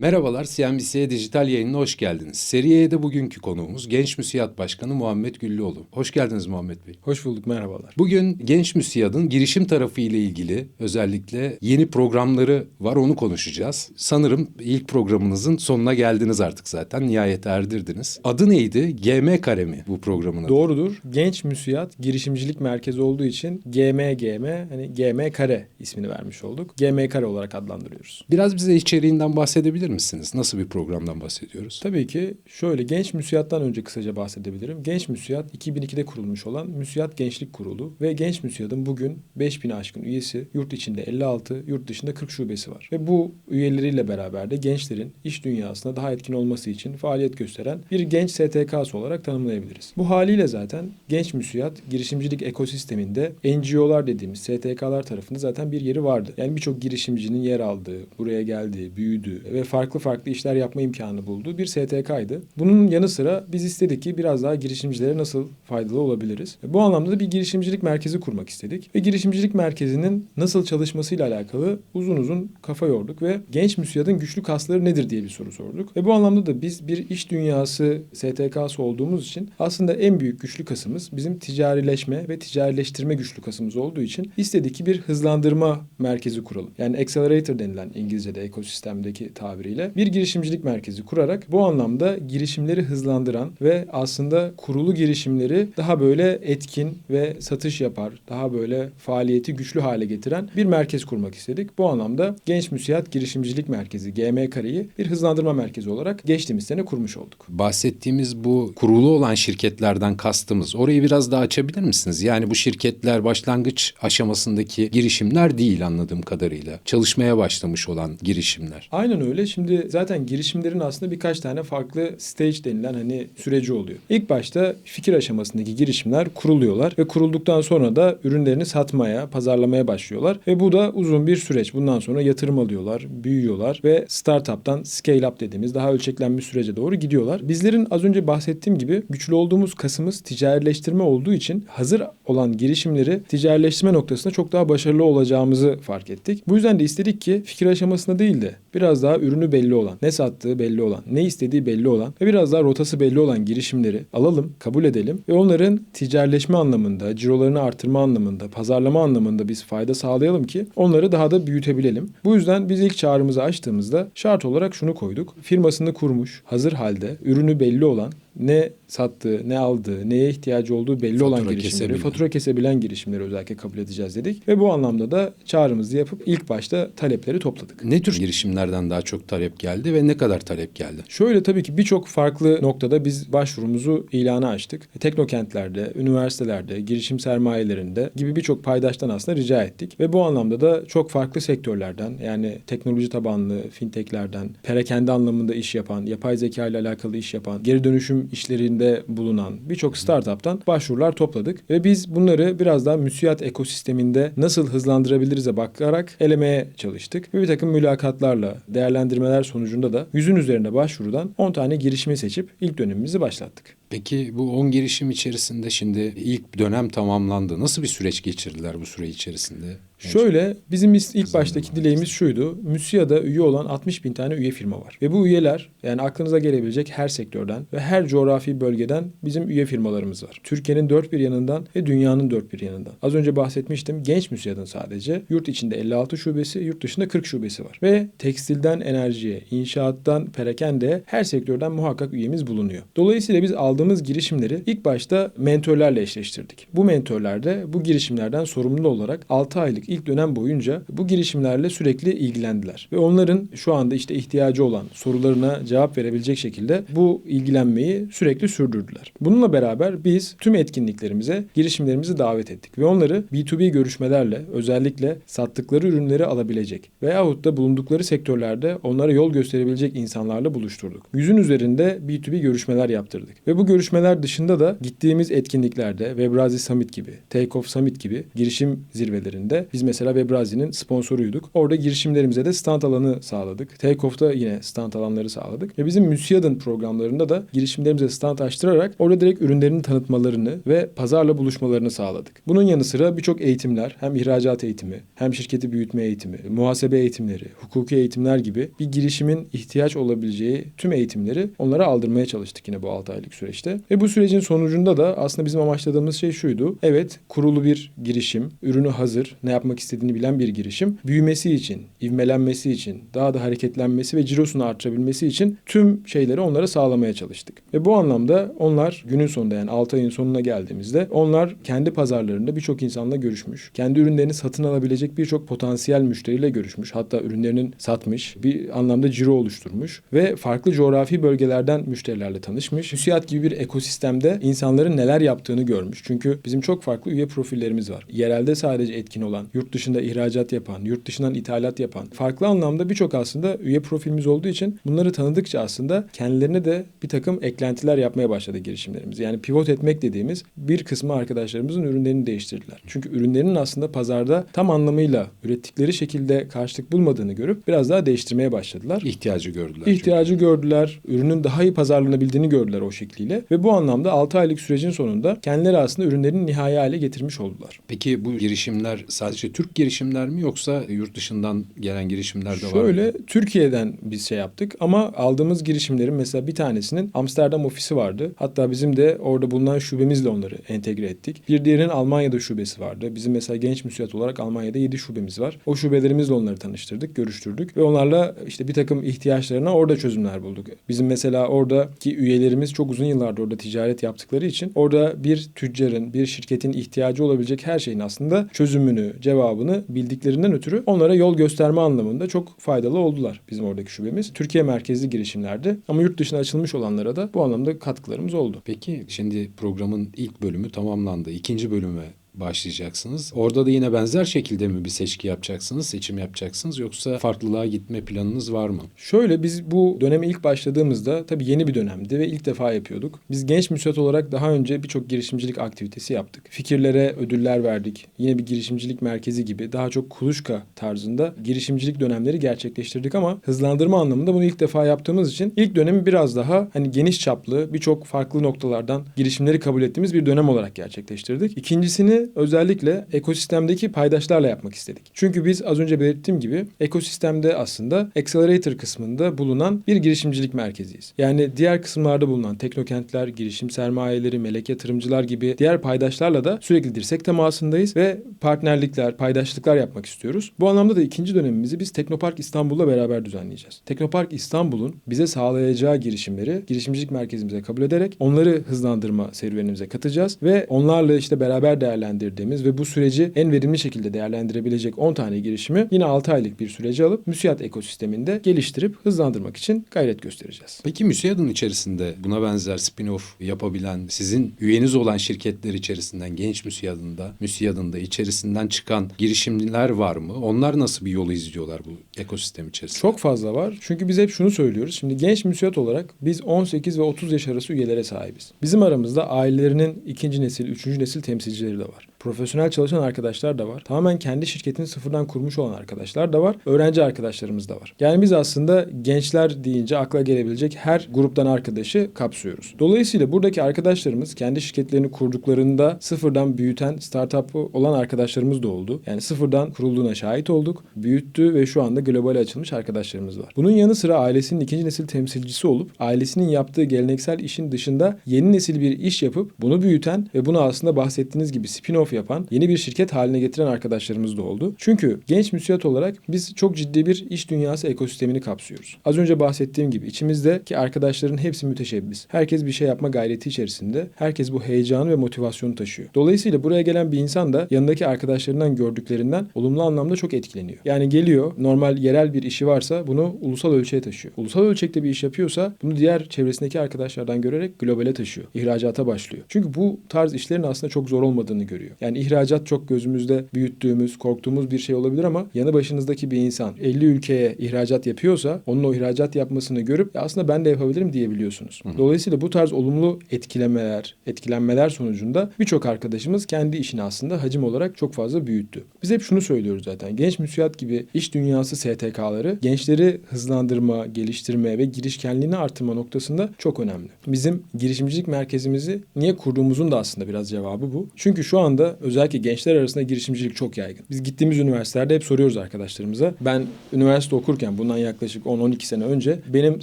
Merhabalar, CNBC Dijital yayınına hoş geldiniz. Seriye'de bugünkü konuğumuz Genç Müsiyat Başkanı Muhammed Güllüoğlu. Hoş geldiniz Muhammed Bey. Hoş bulduk, merhabalar. Bugün Genç Müsiyat'ın girişim tarafı ile ilgili özellikle yeni programları var onu konuşacağız. Sanırım ilk programınızın sonuna geldiniz artık zaten. Nihayet erdirdiniz. Adı neydi? GM kare mi bu programın adı? Doğrudur. Genç Müsiyat Girişimcilik Merkezi olduğu için GMGM hani GM Kare ismini vermiş olduk. GM Kare olarak adlandırıyoruz. Biraz bize içeriğinden bahsedebilir misiniz? Nasıl bir programdan bahsediyoruz? Tabii ki şöyle Genç Müsiyat'tan önce kısaca bahsedebilirim. Genç Müsiyat 2002'de kurulmuş olan Müsiyat Gençlik Kurulu ve Genç Müsiyat'ın bugün 5000 aşkın üyesi, yurt içinde 56, yurt dışında 40 şubesi var. Ve bu üyeleriyle beraber de gençlerin iş dünyasında daha etkin olması için faaliyet gösteren bir genç STK'sı olarak tanımlayabiliriz. Bu haliyle zaten Genç Müsiyat girişimcilik ekosisteminde NGO'lar dediğimiz STK'lar tarafında zaten bir yeri vardı. Yani birçok girişimcinin yer aldığı, buraya geldiği, büyüdüğü ve farklı farklı işler yapma imkanı bulduğu bir STK'ydı. Bunun yanı sıra biz istedik ki biraz daha girişimcilere nasıl faydalı olabiliriz. Bu anlamda da bir girişimcilik merkezi kurmak istedik. Ve girişimcilik merkezinin nasıl çalışmasıyla alakalı uzun uzun kafa yorduk ve genç müsiyadın güçlü kasları nedir diye bir soru sorduk. Ve bu anlamda da biz bir iş dünyası STK'sı olduğumuz için aslında en büyük güçlü kasımız bizim ticarileşme ve ticarileştirme güçlü kasımız olduğu için istedik ki bir hızlandırma merkezi kuralım. Yani accelerator denilen İngilizce'de ekosistemdeki tabiriyle bir girişimcilik merkezi kurarak bu anlamda girişimleri hızlandıran ve aslında kurulu girişimleri daha böyle etkin ve satış yapar, daha böyle faaliyeti güçlü hale getiren bir merkez kurmak istedik. Bu anlamda Genç Müsiyat Girişimcilik Merkezi GM Kare'yi bir hızlandırma merkezi olarak geçtiğimiz sene kurmuş olduk. Bahsettiğimiz bu kurulu olan şirketlerden kastımız. Orayı biraz daha açabilir misiniz? Yani bu şirketler başlangıç aşamasındaki girişimler değil anladığım kadarıyla. Çalışmaya başlamış olan girişimler. Aynen öyle. Şimdi zaten girişimlerin aslında birkaç tane farklı stage denilen hani süreci oluyor. İlk başta fikir aşamasındaki girişimler kuruluyorlar ve kurulduktan sonra da ürünlerini satmaya, pazarlamaya başlıyorlar ve bu da uzun bir süreç. Bundan sonra yatırım alıyorlar, büyüyorlar ve startup'tan scale up dediğimiz daha ölçeklenmiş sürece doğru gidiyorlar. Bizlerin az önce bahsettiğim gibi güçlü olduğumuz kasımız ticarileştirme olduğu için hazır olan girişimleri ticarileştirme noktasında çok daha başarılı olacağımızı fark ettik. Bu yüzden de istedik ki fikir aşamasında değil de biraz daha ürünü belli olan, ne sattığı belli olan, ne istediği belli olan ve biraz daha rotası belli olan girişimleri alalım, kabul edelim ve onların ticarileşme anlamında, cirolarını artırma anlamında, pazarlama anlamında biz fayda sağlayalım ki onları daha da büyütebilelim. Bu yüzden biz ilk çağrımızı açtığımızda şart olarak şunu koyduk. Firmasını kurmuş, hazır halde, ürünü belli olan ne sattığı, ne aldığı, neye ihtiyacı olduğu belli Fatura olan girişimleri, kesebilen. fatura kesebilen girişimleri özellikle kabul edeceğiz dedik. Ve bu anlamda da çağrımızı yapıp ilk başta talepleri topladık. Ne tür girişimlerden daha çok talep geldi ve ne kadar talep geldi? Şöyle tabii ki birçok farklı noktada biz başvurumuzu ilana açtık. Teknokentlerde, üniversitelerde, girişim sermayelerinde gibi birçok paydaştan aslında rica ettik. Ve bu anlamda da çok farklı sektörlerden yani teknoloji tabanlı fintechlerden, perakende anlamında iş yapan, yapay zeka ile alakalı iş yapan, geri dönüşüm işlerinde bulunan birçok startuptan başvurular topladık. Ve biz bunları biraz daha müsiyat ekosisteminde nasıl hızlandırabiliriz'e bakarak elemeye çalıştık. Ve bir takım mülakatlarla, değerlendirmeler sonucunda da yüzün üzerinde başvurudan 10 tane girişimi seçip ilk dönemimizi başlattık. Peki bu 10 girişim içerisinde şimdi ilk dönem tamamlandı. Nasıl bir süreç geçirdiler bu süre içerisinde? Şöyle bizim ilk baştaki dileğimiz şuydu. MÜSİA'da üye olan 60 bin tane üye firma var. Ve bu üyeler yani aklınıza gelebilecek her sektörden ve her coğrafi bölgeden bizim üye firmalarımız var. Türkiye'nin dört bir yanından ve dünyanın dört bir yanından. Az önce bahsetmiştim genç MÜSİAD'ın sadece yurt içinde 56 şubesi, yurt dışında 40 şubesi var. Ve tekstilden enerjiye, inşaattan perakende her sektörden muhakkak üyemiz bulunuyor. Dolayısıyla biz aldığımız girişimleri ilk başta mentörlerle eşleştirdik. Bu mentörler de bu girişimlerden sorumlu olarak 6 aylık ilk dönem boyunca bu girişimlerle sürekli ilgilendiler. Ve onların şu anda işte ihtiyacı olan sorularına cevap verebilecek şekilde bu ilgilenmeyi sürekli sürdürdüler. Bununla beraber biz tüm etkinliklerimize girişimlerimizi davet ettik ve onları B2B görüşmelerle özellikle sattıkları ürünleri alabilecek veyahut da bulundukları sektörlerde onlara yol gösterebilecek insanlarla buluşturduk. Yüzün üzerinde B2B görüşmeler yaptırdık. Ve bu görüşmeler dışında da gittiğimiz etkinliklerde Webrazi Summit gibi, Take Off Summit gibi girişim zirvelerinde biz mesela Webrazi'nin sponsoruyduk. Orada girişimlerimize de stand alanı sağladık. Take Off'ta yine stand alanları sağladık. Ve bizim Müsiyad'ın programlarında da girişimlerimize stand açtırarak orada direkt ürünlerini tanıtmalarını ve pazarla buluşmalarını sağladık. Bunun yanı sıra birçok eğitimler hem ihracat eğitimi hem şirketi büyütme eğitimi, muhasebe eğitimleri, hukuki eğitimler gibi bir girişimin ihtiyaç olabileceği tüm eğitimleri onlara aldırmaya çalıştık yine bu 6 aylık süreçte. Ve bu sürecin sonucunda da aslında bizim amaçladığımız şey şuydu. Evet kurulu bir girişim, ürünü hazır, ne yapmak istediğini bilen bir girişim. Büyümesi için, ivmelenmesi için, daha da hareketlenmesi ve cirosunu artırabilmesi için tüm şeyleri onlara sağlamaya çalıştık. Ve bu anlamda onlar günün sonunda yani 6 ayın sonuna geldiğimizde onlar kendi pazarlarında birçok insanla görüşmüş. Kendi ürünlerini satın alabilecek birçok potansiyel müşteriyle görüşmüş. Hatta ürünlerinin satmış, bir anlamda ciro oluşturmuş ve farklı coğrafi bölgelerden müşterilerle tanışmış. Müsiyat gibi bir ekosistemde insanların neler yaptığını görmüş. Çünkü bizim çok farklı üye profillerimiz var. Yerelde sadece etkin olan, yurt dışında ihracat yapan, yurt dışından ithalat yapan, farklı anlamda birçok aslında üye profilimiz olduğu için bunları tanıdıkça aslında kendilerine de bir takım eklentiler yapmaya başladı girişimlerimiz. Yani pivot etmek dediğimiz bir kısmı arkadaşlarımızın ürünlerini değiştirdiler. Çünkü ürünlerinin aslında pazarda tam anlamıyla ürettikleri şekilde karşılık bulmadığını görüp biraz daha değiştirmeye başladılar. İhtiyacı gördüler. çünkü. İhtiyacı gördüler, ürünün daha iyi pazarlanabildiğini gördüler o şekliyle ve bu anlamda 6 aylık sürecin sonunda kendileri aslında ürünlerini nihai hale getirmiş oldular. Peki bu girişimler sadece Türk girişimler mi yoksa yurt dışından gelen girişimler de var mı? Şöyle Türkiye'den biz şey yaptık ama aldığımız girişimlerin mesela bir tanesinin Amsterdam ofisi vardı. Hatta bizim de orada bulunan şubemizle onları entegre ettik. Bir diğerinin Almanya'da şubesi vardı. Bizim mesela genç müsiyat olarak Almanya'da 7 şubemiz var. O şubelerimizle onları tanıştırdık, görüştürdük ve onlarla işte bir takım ihtiyaçlarına orada çözümler bulduk. Bizim mesela oradaki üyelerimiz çok uzun yıllardır orada ticaret yaptıkları için orada bir tüccarın, bir şirketin ihtiyacı olabilecek her şeyin aslında çözümünü, cevabını bildiklerinden ötürü onlara yol gösterme anlamında çok faydalı oldular bizim oradaki şubemiz. Türkiye merkezli girişimlerdi ama yurt dışına açılmış olanlara da bu anlamda katkılarımız oldu. Peki şimdi programın ilk bölümü tamamlandı. İkinci bölüme başlayacaksınız. Orada da yine benzer şekilde mi bir seçki yapacaksınız, seçim yapacaksınız yoksa farklılığa gitme planınız var mı? Şöyle biz bu döneme ilk başladığımızda tabii yeni bir dönemdi ve ilk defa yapıyorduk. Biz genç müsait olarak daha önce birçok girişimcilik aktivitesi yaptık. Fikirlere ödüller verdik. Yine bir girişimcilik merkezi gibi daha çok kuluçka tarzında girişimcilik dönemleri gerçekleştirdik ama hızlandırma anlamında bunu ilk defa yaptığımız için ilk dönemi biraz daha hani geniş çaplı birçok farklı noktalardan girişimleri kabul ettiğimiz bir dönem olarak gerçekleştirdik. İkincisini özellikle ekosistemdeki paydaşlarla yapmak istedik. Çünkü biz az önce belirttiğim gibi ekosistemde aslında accelerator kısmında bulunan bir girişimcilik merkeziyiz. Yani diğer kısımlarda bulunan teknokentler, girişim sermayeleri, melek yatırımcılar gibi diğer paydaşlarla da sürekli dirsek temasındayız ve partnerlikler, paydaşlıklar yapmak istiyoruz. Bu anlamda da ikinci dönemimizi biz Teknopark İstanbul'la beraber düzenleyeceğiz. Teknopark İstanbul'un bize sağlayacağı girişimleri girişimcilik merkezimize kabul ederek onları hızlandırma serüvenimize katacağız ve onlarla işte beraber değerlendirdiğimiz ve bu süreci en verimli şekilde değerlendirebilecek 10 tane girişimi yine 6 aylık bir sürece alıp müsiyat ekosisteminde geliştirip hızlandırmak için gayret göstereceğiz. Peki MÜSİAD'ın içerisinde buna benzer spin-off yapabilen, sizin üyeniz olan şirketler içerisinden, genç MÜSİAD'ında, MÜSİAD'ında içerisinden çıkan girişimciler var mı? Onlar nasıl bir yolu izliyorlar bu ekosistem içerisinde? Çok fazla var. Çünkü biz hep şunu söylüyoruz. Şimdi genç müsiyat olarak biz 18 ve 30 yaş arası üyelere sahibiz. Bizim aramızda ailelerinin ikinci nesil, üçüncü nesil temsilcileri de var. Profesyonel çalışan arkadaşlar da var. Tamamen kendi şirketini sıfırdan kurmuş olan arkadaşlar da var. Öğrenci arkadaşlarımız da var. Yani biz aslında gençler deyince akla gelebilecek her gruptan arkadaşı kapsıyoruz. Dolayısıyla buradaki arkadaşlarımız kendi şirketlerini kurduklarında sıfırdan büyüten startup'ı olan arkadaşlarımız da oldu. Yani sıfırdan kurulduğuna şahit olduk. Büyüttü ve şu anda globale açılmış arkadaşlarımız var. Bunun yanı sıra ailesinin ikinci nesil temsilcisi olup ailesinin yaptığı geleneksel işin dışında yeni nesil bir iş yapıp bunu büyüten ve bunu aslında bahsettiğiniz gibi spin-off yapan yeni bir şirket haline getiren arkadaşlarımız da oldu. Çünkü genç müsiyat olarak biz çok ciddi bir iş dünyası ekosistemini kapsıyoruz. Az önce bahsettiğim gibi içimizdeki arkadaşların hepsi müteşebbis. Herkes bir şey yapma gayreti içerisinde. Herkes bu heyecanı ve motivasyonu taşıyor. Dolayısıyla buraya gelen bir insan da yanındaki arkadaşlarından gördüklerinden olumlu anlamda çok etkileniyor. Yani geliyor normal yerel bir işi varsa bunu ulusal ölçeğe taşıyor. Ulusal ölçekte bir iş yapıyorsa bunu diğer çevresindeki arkadaşlardan görerek globale taşıyor. İhracata başlıyor. Çünkü bu tarz işlerin aslında çok zor olmadığını görüyor. Yani ihracat çok gözümüzde büyüttüğümüz, korktuğumuz bir şey olabilir ama yanı başınızdaki bir insan 50 ülkeye ihracat yapıyorsa onun o ihracat yapmasını görüp "Ya aslında ben de yapabilirim diyebiliyorsunuz. Dolayısıyla bu tarz olumlu etkilemeler, etkilenmeler sonucunda birçok arkadaşımız kendi işini aslında hacim olarak çok fazla büyüttü. Biz hep şunu söylüyoruz zaten. Genç müsiyat gibi iş dünyası STK'ları gençleri hızlandırma, geliştirme ve girişkenliğini artırma noktasında çok önemli. Bizim girişimcilik merkezimizi niye kurduğumuzun da aslında biraz cevabı bu. Çünkü şu anda özellikle gençler arasında girişimcilik çok yaygın. Biz gittiğimiz üniversitelerde hep soruyoruz arkadaşlarımıza. Ben üniversite okurken bundan yaklaşık 10-12 sene önce benim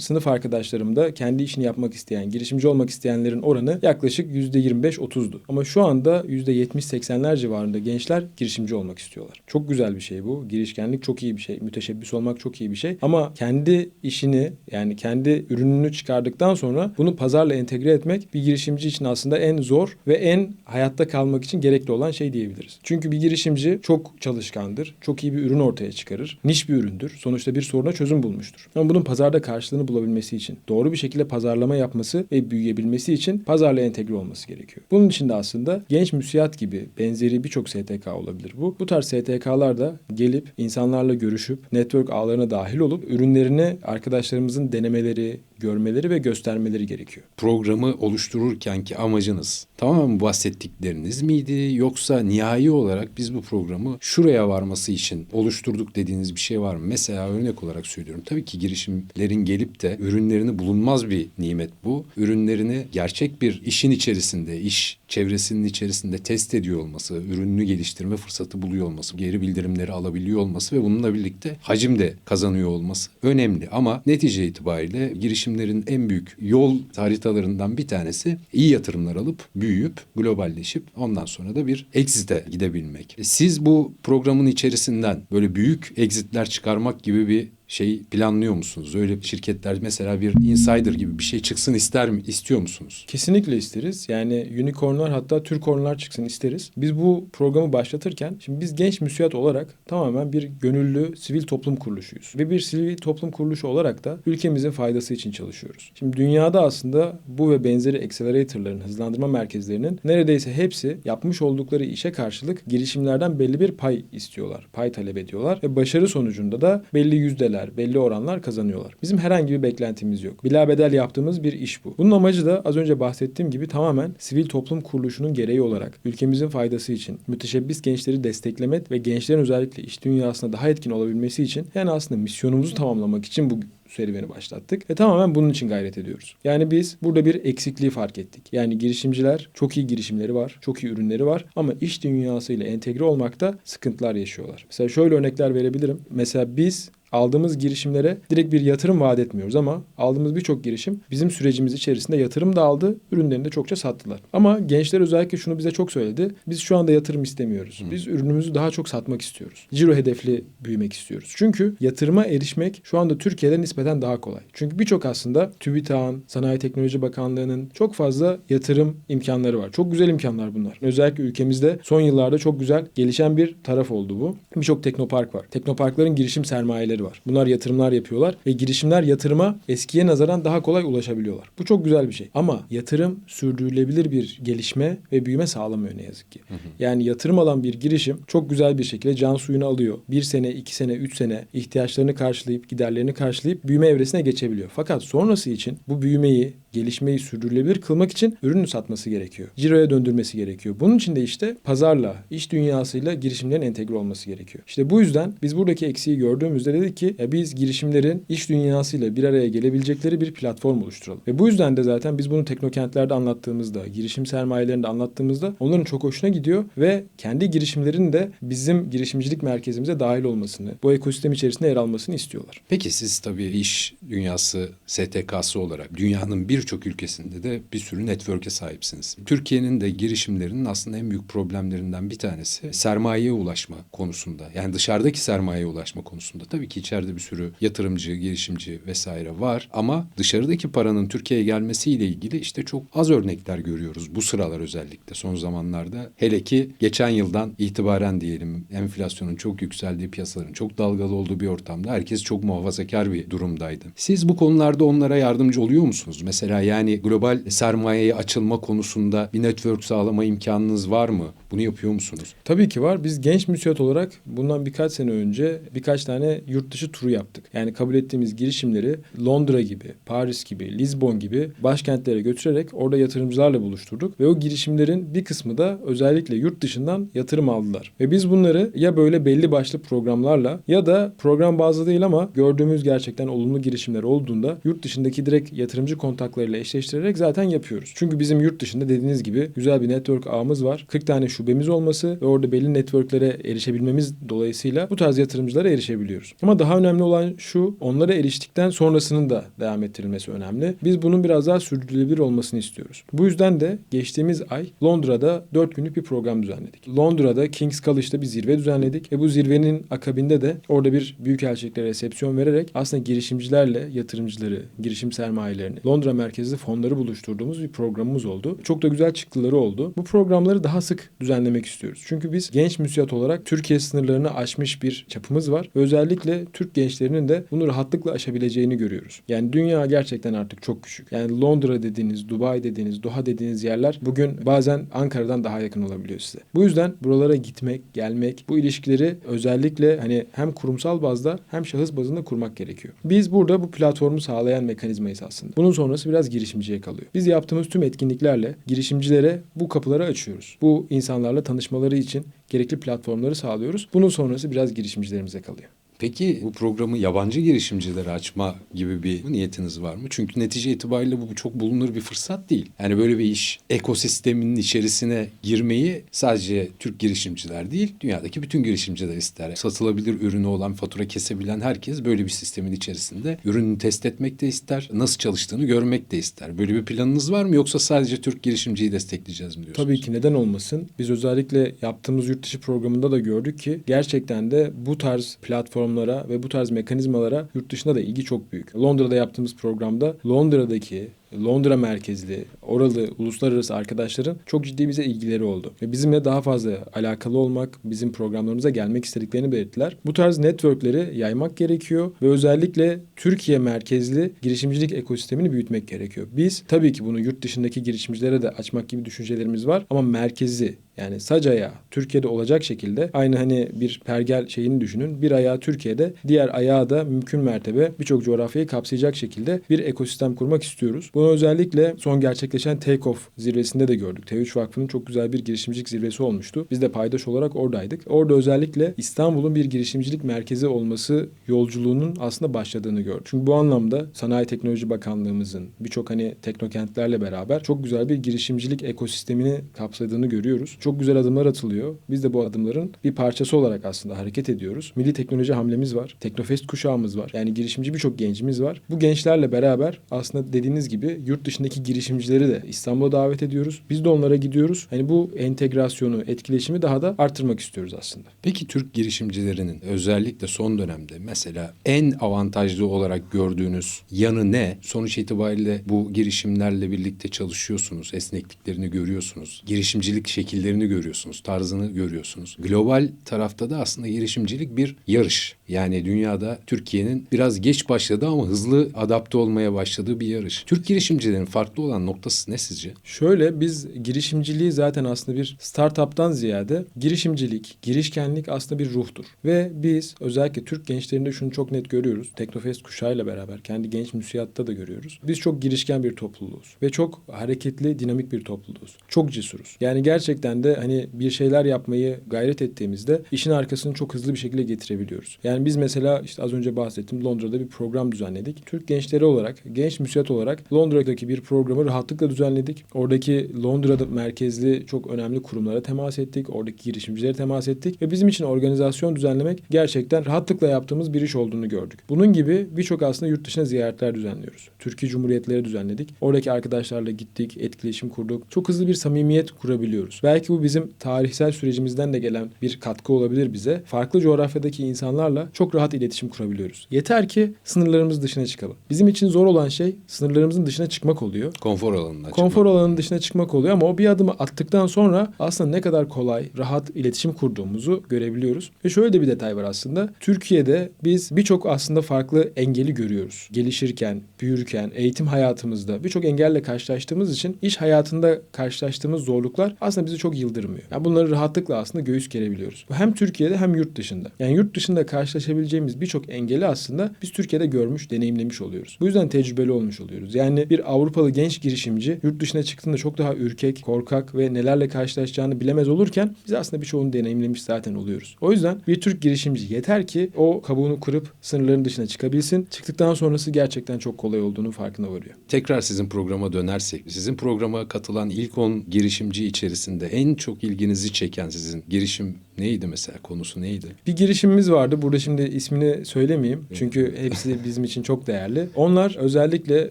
sınıf arkadaşlarımda kendi işini yapmak isteyen, girişimci olmak isteyenlerin oranı yaklaşık %25-30'du. Ama şu anda %70-80'ler civarında gençler girişimci olmak istiyorlar. Çok güzel bir şey bu. Girişkenlik çok iyi bir şey. Müteşebbis olmak çok iyi bir şey. Ama kendi işini yani kendi ürününü çıkardıktan sonra bunu pazarla entegre etmek bir girişimci için aslında en zor ve en hayatta kalmak için gerekli olan şey diyebiliriz. Çünkü bir girişimci çok çalışkandır. Çok iyi bir ürün ortaya çıkarır. Niş bir üründür. Sonuçta bir soruna çözüm bulmuştur. Ama bunun pazarda karşılığını bulabilmesi için, doğru bir şekilde pazarlama yapması ve büyüyebilmesi için pazarla entegre olması gerekiyor. Bunun için de aslında genç müsiyat gibi benzeri birçok STK olabilir bu. Bu tarz STK'lar da gelip insanlarla görüşüp network ağlarına dahil olup ürünlerini arkadaşlarımızın denemeleri, görmeleri ve göstermeleri gerekiyor. Programı oluştururkenki amacınız tamamen bahsettikleriniz miydi yoksa nihai olarak biz bu programı şuraya varması için oluşturduk dediğiniz bir şey var mı? Mesela örnek olarak söylüyorum. Tabii ki girişimlerin gelip de ürünlerini bulunmaz bir nimet bu. Ürünlerini gerçek bir işin içerisinde, iş çevresinin içerisinde test ediyor olması, ürününü geliştirme fırsatı buluyor olması, geri bildirimleri alabiliyor olması ve bununla birlikte hacim de kazanıyor olması önemli. Ama netice itibariyle girişimlerin en büyük yol haritalarından bir tanesi iyi yatırımlar alıp büyüyüp globalleşip ondan sonra da bir exit'e gidebilmek. E, Siz bu programın içerisinden böyle büyük exit'ler çıkarmak gibi bir şey planlıyor musunuz? Öyle şirketler mesela bir insider gibi bir şey çıksın ister mi istiyor musunuz? Kesinlikle isteriz. Yani unicornlar hatta türkornlar çıksın isteriz. Biz bu programı başlatırken şimdi biz genç müsiyat olarak tamamen bir gönüllü sivil toplum kuruluşuyuz. Ve bir sivil toplum kuruluşu olarak da ülkemizin faydası için çalışıyoruz. Şimdi dünyada aslında bu ve benzeri acceleratorların, hızlandırma merkezlerinin neredeyse hepsi yapmış oldukları işe karşılık girişimlerden belli bir pay istiyorlar. Pay talep ediyorlar ve başarı sonucunda da belli yüzdeler, belli oranlar kazanıyorlar. Bizim herhangi bir beklentimiz yok. Bilabedel yaptığımız bir iş bu. Bunun amacı da az önce bahsettiğim gibi tamamen sivil toplum kuruluşunun gereği olarak ülkemizin faydası için müteşebbis gençleri desteklemek ve gençlerin özellikle iş dünyasında daha etkin olabilmesi için yani aslında misyonumuzu tamamlamak için bu serüveni başlattık ve tamamen bunun için gayret ediyoruz. Yani biz burada bir eksikliği fark ettik. Yani girişimciler çok iyi girişimleri var, çok iyi ürünleri var ama iş dünyasıyla entegre olmakta sıkıntılar yaşıyorlar. Mesela şöyle örnekler verebilirim. Mesela biz aldığımız girişimlere direkt bir yatırım vaat etmiyoruz ama aldığımız birçok girişim bizim sürecimiz içerisinde yatırım da aldı, ürünlerini de çokça sattılar. Ama gençler özellikle şunu bize çok söyledi. Biz şu anda yatırım istemiyoruz. Biz ürünümüzü daha çok satmak istiyoruz. Ciro hedefli büyümek istiyoruz. Çünkü yatırıma erişmek şu anda Türkiye'de nispeten daha kolay. Çünkü birçok aslında TÜBİTAK'ın, Sanayi Teknoloji Bakanlığı'nın çok fazla yatırım imkanları var. Çok güzel imkanlar bunlar. Özellikle ülkemizde son yıllarda çok güzel gelişen bir taraf oldu bu. Birçok teknopark var. Teknoparkların girişim sermayeleri var. Bunlar yatırımlar yapıyorlar ve girişimler yatırıma eskiye nazaran daha kolay ulaşabiliyorlar. Bu çok güzel bir şey. Ama yatırım sürdürülebilir bir gelişme ve büyüme sağlamıyor ne yazık ki. Yani yatırım alan bir girişim çok güzel bir şekilde can suyunu alıyor. Bir sene, iki sene, üç sene ihtiyaçlarını karşılayıp, giderlerini karşılayıp büyüme evresine geçebiliyor. Fakat sonrası için bu büyümeyi, gelişmeyi sürdürülebilir kılmak için ürünü satması gerekiyor. Ciroya döndürmesi gerekiyor. Bunun için de işte pazarla, iş dünyasıyla girişimlerin entegre olması gerekiyor. İşte bu yüzden biz buradaki eksiği gördüğümüzde dedik ki ya biz girişimlerin iş dünyasıyla bir araya gelebilecekleri bir platform oluşturalım. Ve bu yüzden de zaten biz bunu teknokentlerde anlattığımızda, girişim sermayelerinde anlattığımızda onların çok hoşuna gidiyor ve kendi girişimlerin de bizim girişimcilik merkezimize dahil olmasını, bu ekosistem içerisinde yer almasını istiyorlar. Peki siz tabii iş dünyası STK'sı olarak dünyanın birçok ülkesinde de bir sürü network'e sahipsiniz. Türkiye'nin de girişimlerinin aslında en büyük problemlerinden bir tanesi sermayeye ulaşma konusunda. Yani dışarıdaki sermayeye ulaşma konusunda. Tabii ki içeride bir sürü yatırımcı, girişimci vesaire var ama dışarıdaki paranın Türkiye'ye gelmesiyle ilgili işte çok az örnekler görüyoruz bu sıralar özellikle son zamanlarda. Hele ki geçen yıldan itibaren diyelim enflasyonun çok yükseldiği piyasaların çok dalgalı olduğu bir ortamda herkes çok muhafazakar bir durumdaydı. Siz bu konularda onlara yardımcı oluyor musunuz? Mesela yani global sermayeye açılma konusunda bir network sağlama imkanınız var mı? Bunu yapıyor musunuz? Tabii ki var. Biz genç müsiyat olarak bundan birkaç sene önce birkaç tane yurt dışı turu yaptık. Yani kabul ettiğimiz girişimleri Londra gibi, Paris gibi, Lisbon gibi başkentlere götürerek orada yatırımcılarla buluşturduk. Ve o girişimlerin bir kısmı da özellikle yurt dışından yatırım aldılar. Ve biz bunları ya böyle belli başlı programlarla ya da program bazlı değil ama gördüğümüz gerçekten olumlu girişimler olduğunda yurt dışındaki direkt yatırımcı kontaklarıyla eşleştirerek zaten yapıyoruz. Çünkü bizim yurt dışında dediğiniz gibi güzel bir network ağımız var. 40 tane şubemiz olması ve orada belli networklere erişebilmemiz dolayısıyla bu tarz yatırımcılara erişebiliyoruz. Ama daha önemli olan şu, onlara eriştikten sonrasının da devam ettirilmesi önemli. Biz bunun biraz daha sürdürülebilir olmasını istiyoruz. Bu yüzden de geçtiğimiz ay Londra'da 4 günlük bir program düzenledik. Londra'da King's College'da bir zirve düzenledik ve bu zirvenin akabinde de orada bir büyükelçiliklere resepsiyon vererek aslında girişimcilerle yatırımcıları, girişim sermayelerini, Londra merkezli fonları buluşturduğumuz bir programımız oldu. Çok da güzel çıktıları oldu. Bu programları daha sık düzenlemek istiyoruz. Çünkü biz genç müsiyat olarak Türkiye sınırlarını aşmış bir çapımız var. Özellikle Türk gençlerinin de bunu rahatlıkla aşabileceğini görüyoruz. Yani dünya gerçekten artık çok küçük. Yani Londra dediğiniz, Dubai dediğiniz, Doha dediğiniz yerler bugün bazen Ankara'dan daha yakın olabiliyor size. Bu yüzden buralara gitmek, gelmek, bu ilişkileri özellikle hani hem kurumsal bazda hem şahıs bazında kurmak gerekiyor. Biz burada bu platformu sağlayan mekanizmayız aslında. Bunun sonrası biraz girişimciye kalıyor. Biz yaptığımız tüm etkinliklerle girişimcilere bu kapıları açıyoruz. Bu insanlarla tanışmaları için gerekli platformları sağlıyoruz. Bunun sonrası biraz girişimcilerimize kalıyor. Peki bu programı yabancı girişimcilere açma gibi bir niyetiniz var mı? Çünkü netice itibariyle bu çok bulunur bir fırsat değil. Yani böyle bir iş ekosisteminin içerisine girmeyi sadece Türk girişimciler değil, dünyadaki bütün girişimciler ister. Satılabilir ürünü olan, fatura kesebilen herkes böyle bir sistemin içerisinde ürünü test etmek de ister, nasıl çalıştığını görmek de ister. Böyle bir planınız var mı yoksa sadece Türk girişimciyi destekleyeceğiz mi diyorsunuz? Tabii ki neden olmasın? Biz özellikle yaptığımız yurt dışı programında da gördük ki gerçekten de bu tarz platformlara ve bu tarz mekanizmalara yurt dışında da ilgi çok büyük. Londra'da yaptığımız programda Londra'daki Londra merkezli, oralı, uluslararası arkadaşların çok ciddi bize ilgileri oldu. Ve bizimle daha fazla alakalı olmak, bizim programlarımıza gelmek istediklerini belirttiler. Bu tarz networkleri yaymak gerekiyor ve özellikle Türkiye merkezli girişimcilik ekosistemini büyütmek gerekiyor. Biz tabii ki bunu yurt dışındaki girişimcilere de açmak gibi düşüncelerimiz var ama merkezi yani sac ayağı Türkiye'de olacak şekilde aynı hani bir pergel şeyini düşünün. Bir ayağı Türkiye'de, diğer ayağı da mümkün mertebe birçok coğrafyayı kapsayacak şekilde bir ekosistem kurmak istiyoruz. Bunu özellikle son gerçekleşen Take-Off zirvesinde de gördük. T3 Vakfı'nın çok güzel bir girişimcilik zirvesi olmuştu. Biz de paydaş olarak oradaydık. Orada özellikle İstanbul'un bir girişimcilik merkezi olması yolculuğunun aslında başladığını gördük. Çünkü bu anlamda Sanayi Teknoloji Bakanlığımızın birçok hani teknokentlerle beraber çok güzel bir girişimcilik ekosistemini kapsadığını görüyoruz. Çok güzel adımlar atılıyor. Biz de bu adımların bir parçası olarak aslında hareket ediyoruz. Milli teknoloji hamlemiz var. Teknofest kuşağımız var. Yani girişimci birçok gencimiz var. Bu gençlerle beraber aslında dediğiniz gibi yurt dışındaki girişimcileri de İstanbul'a davet ediyoruz. Biz de onlara gidiyoruz. Hani bu entegrasyonu, etkileşimi daha da arttırmak istiyoruz aslında. Peki Türk girişimcilerinin özellikle son dönemde mesela en avantajlı olarak gördüğünüz yanı ne? Sonuç itibariyle bu girişimlerle birlikte çalışıyorsunuz, esnekliklerini görüyorsunuz, girişimcilik şekillerini görüyorsunuz, tarzını görüyorsunuz. Global tarafta da aslında girişimcilik bir yarış. Yani dünyada Türkiye'nin biraz geç başladı ama hızlı adapte olmaya başladığı bir yarış. Türk girişimcilerin farklı olan noktası ne sizce? Şöyle biz girişimciliği zaten aslında bir startup'tan ziyade girişimcilik, girişkenlik aslında bir ruhtur. Ve biz özellikle Türk gençlerinde şunu çok net görüyoruz. Teknofest kuşağıyla beraber kendi genç müsiyatta da görüyoruz. Biz çok girişken bir topluluğuz ve çok hareketli, dinamik bir topluluğuz. Çok cesuruz. Yani gerçekten de hani bir şeyler yapmayı gayret ettiğimizde işin arkasını çok hızlı bir şekilde getirebiliyoruz. Yani biz mesela işte az önce bahsettim Londra'da bir program düzenledik. Türk gençleri olarak, genç müsiyat olarak Londra'daki bir programı rahatlıkla düzenledik. Oradaki Londra'da merkezli çok önemli kurumlara temas ettik. Oradaki girişimcilere temas ettik ve bizim için organizasyon düzenlemek gerçekten rahatlıkla yaptığımız bir iş olduğunu gördük. Bunun gibi birçok aslında yurt dışına ziyaretler düzenliyoruz. Türkiye Cumhuriyetleri düzenledik. Oradaki arkadaşlarla gittik, etkileşim kurduk. Çok hızlı bir samimiyet kurabiliyoruz. Belki bu bizim tarihsel sürecimizden de gelen bir katkı olabilir bize. Farklı coğrafyadaki insanlarla çok rahat iletişim kurabiliyoruz. Yeter ki sınırlarımız dışına çıkalım. Bizim için zor olan şey sınırlarımızın dışına çıkmak oluyor. Konfor alanına Konfor çıkmak. alanının dışına çıkmak oluyor ama o bir adımı attıktan sonra aslında ne kadar kolay, rahat iletişim kurduğumuzu görebiliyoruz. Ve şöyle de bir detay var aslında. Türkiye'de biz birçok aslında farklı engeli görüyoruz. Gelişirken, büyürken, eğitim hayatımızda birçok engelle karşılaştığımız için iş hayatında karşılaştığımız zorluklar aslında bizi çok yıldırmıyor. Yani bunları rahatlıkla aslında göğüs gerebiliyoruz. Hem Türkiye'de hem yurt dışında. Yani yurt dışında karşılaşabileceğimiz birçok engeli aslında biz Türkiye'de görmüş, deneyimlemiş oluyoruz. Bu yüzden tecrübeli olmuş oluyoruz. Yani bir Avrupalı genç girişimci yurt dışına çıktığında çok daha ürkek, korkak ve nelerle karşılaşacağını bilemez olurken biz aslında birçoğunu deneyimlemiş zaten oluyoruz. O yüzden bir Türk girişimci yeter ki o kabuğunu kırıp sınırların dışına çıkabilsin. Çıktıktan sonrası gerçekten çok kolay olduğunu farkına varıyor. Tekrar sizin programa dönersek, sizin programa katılan ilk 10 girişimci içerisinde en çok ilginizi çeken sizin girişim neydi mesela? Konusu neydi? Bir girişimimiz vardı. Burada şimdi ismini söylemeyeyim. Çünkü hepsi bizim için çok değerli. Onlar özellikle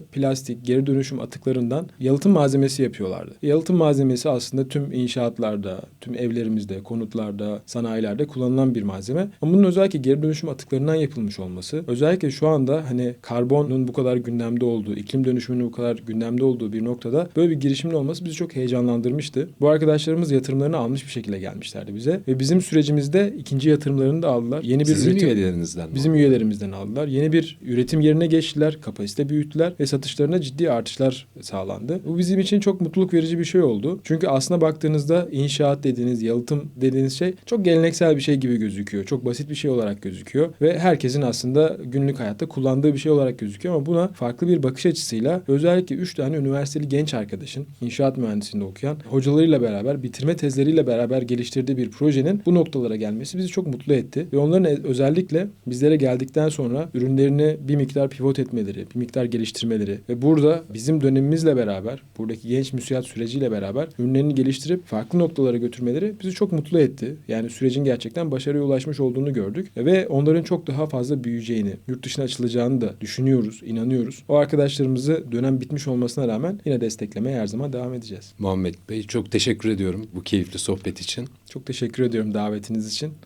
plastik, geri dönüşüm atıklarından yalıtım malzemesi yapıyorlardı. Yalıtım malzemesi aslında tüm inşaatlarda, tüm evlerimizde, konutlarda, sanayilerde kullanılan bir malzeme. Ama bunun özellikle geri dönüşüm atıklarından yapılmış olması, özellikle şu anda hani karbonun bu kadar gündemde olduğu, iklim dönüşümünün bu kadar gündemde olduğu bir noktada böyle bir girişimin olması bizi çok heyecanlandırmıştı. Bu arkadaşlarımız yatırımlarını almış bir şekilde gelmişlerdi bize ve bizim sürecimizde ikinci yatırımlarını da aldılar. Yeni bir Sizin üretim üyelerinizden mi? Bizim üyelerimizden aldılar. Yeni bir üretim yerine geçtiler, kapasite büyüttüler ve satışlarına ciddi artışlar sağlandı. Bu bizim için çok mutluluk verici bir şey oldu. Çünkü aslına baktığınızda inşaat dediğiniz, yalıtım dediğiniz şey çok geleneksel bir şey gibi gözüküyor. Çok basit bir şey olarak gözüküyor ve herkesin aslında günlük hayatta kullandığı bir şey olarak gözüküyor ama buna farklı bir bakış açısıyla özellikle 3 tane üniversiteli genç arkadaşın inşaat mühendisliğinde okuyan hocalarıyla beraber bitirme tezleriyle beraber geliştirdiği bir projenin bu noktalara gelmesi bizi çok mutlu etti. Ve onların e- özellikle bizlere geldikten sonra ürünlerini bir miktar pivot etmeleri, bir miktar geliştirmeleri ve burada bizim dönemimizle beraber, buradaki genç müsiyat süreciyle beraber ürünlerini geliştirip farklı noktalara götürmeleri bizi çok mutlu etti. Yani sürecin gerçekten başarıya ulaşmış olduğunu gördük ve onların çok daha fazla büyüyeceğini, yurt dışına açılacağını da düşünüyoruz, inanıyoruz. O arkadaşlarımızı dönem bitmiş olmasına rağmen yine desteklemeye her zaman devam edeceğiz. Muhammed Bey çok teşekkür ediyorum bu keyifli sohbet için. Çok teşekkür ediyorum davetiniz için.